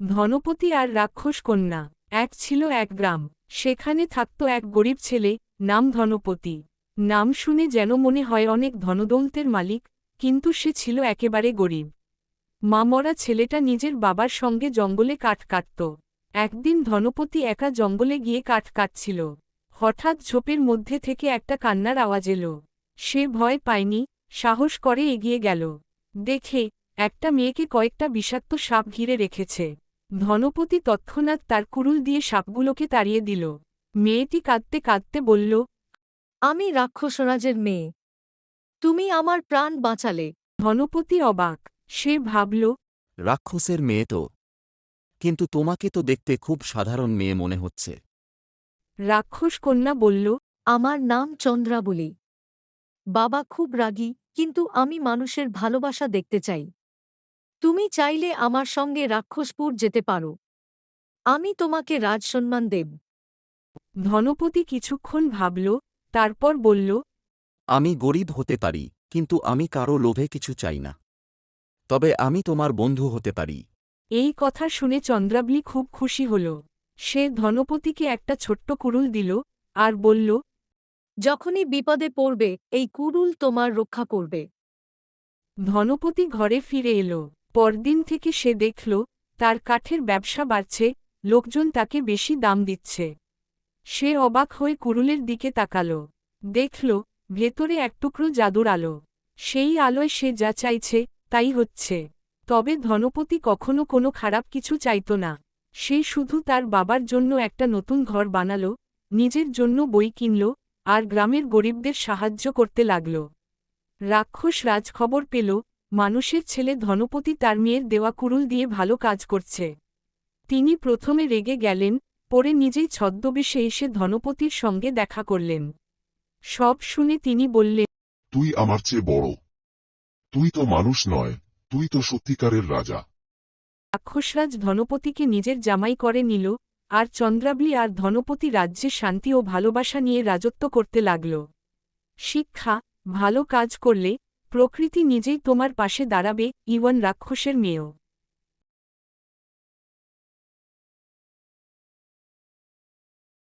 ধনপতি আর রাক্ষস কন্যা, এক ছিল এক গ্রাম, সেখানে থাকত এক গরিব ছেলে, নাম ধনপতি। নাম শুনে যেন মনে হয় অনেক ধনদৌলতের মালিক, কিন্তু সে ছিল একেবারে গরিব। মামরা ছেলেটা নিজের বাবার সঙ্গে জঙ্গলে কাঠ কাটত। একদিন ধনপতি একা জঙ্গলে গিয়ে কাঠ কাটছিল। হঠাৎ ঝোপের মধ্যে থেকে একটা কান্নার আওয়াজ এলো। সে ভয় পায়নি, সাহস করে এগিয়ে গেল। দেখে, একটা মেয়েকে কয়েকটা বিষাক্ত সাপ ঘিরে রেখেছে। ধনপতি তৎক্ষণাৎ তার কুরুল দিয়ে সাপগুলোকে তাড়িয়ে দিল। মেয়েটি কাঁদতে কাঁদতে বলল আমি রাক্ষসরাজের মেয়ে। তুমি আমার প্রাণ বাঁচালে। ধনপতি অবাক। সে ভাবল রাক্ষসের মেয়ে তো। কিন্তু তোমাকে তো দেখতে খুব সাধারণ মেয়ে মনে হচ্ছে। রাক্ষস কন্যা বলল আমার নাম চন্দ্রাবলী। বাবা খুব রাগী কিন্তু আমি মানুষের ভালোবাসা দেখতে চাই। তুমি চাইলে আমার সঙ্গে রাক্ষসপুর যেতে পারো। আমি তোমাকে রাজসম্মান দেব। ধনপতি কিছুক্ষণ ভাবল তারপর বলল আমি গরিব হতে পারি কিন্তু আমি কারও লোভে কিছু চাই না। তবে আমি তোমার বন্ধু হতে পারি। এই কথা শুনে চন্দ্রাবলী খুব খুশি হল। সে ধনপতিকে একটা ছোট্ট কুরুল দিল আর বলল যখনই বিপদে পড়বে এই কুরুল তোমার রক্ষা করবে। ধনপতি ঘরে ফিরে এলো। পরদিন থেকে সে দেখল, তার কাঠের ব্যবসা বাড়ছে, লোকজন তাকে বেশি দাম দিচ্ছে। সে অবাক হয়ে কুরুলের দিকে তাকাল। দেখল, ভেতরে এক টুকরো জাদুর আলো। সেই আলোয় সে যা চাইছে, তাই হচ্ছে। তবে ধনপতি কখনো কোনো খারাপ কিছু চাইত না। সে শুধু তার বাবার জন্য একটা নতুন ঘর বানাল, নিজের জন্য বই কিনল, আর গ্রামের গরিবদের সাহায্য করতে লাগল। রাক্ষস রাজখবর পেল মানুষের ছেলে ধনপতি তার মেয়ের দেওয়া কুরুল দিয়ে ভালো কাজ করছে। তিনি প্রথমে রেগে গেলেন পরে নিজেই ছদ্মবেশে এসে ধনপতির সঙ্গে দেখা করলেন। সব শুনে তিনি বললেন তুই আমার চেয়ে বড়। তুই তো মানুষ নয় তুই তো সত্যিকারের রাজা। রাক্ষসরাজ ধনপতিকে নিজের জামাই করে নিল আর চন্দ্রাবলী আর ধনপতি রাজ্যে শান্তি ও ভালোবাসা নিয়ে রাজত্ব করতে লাগল। শিক্ষা ভালো কাজ করলে প্রকৃতি নিজেই তোমার পাশে দাঁড়াবে ইওয়ান রাক্ষসের মেয়েও।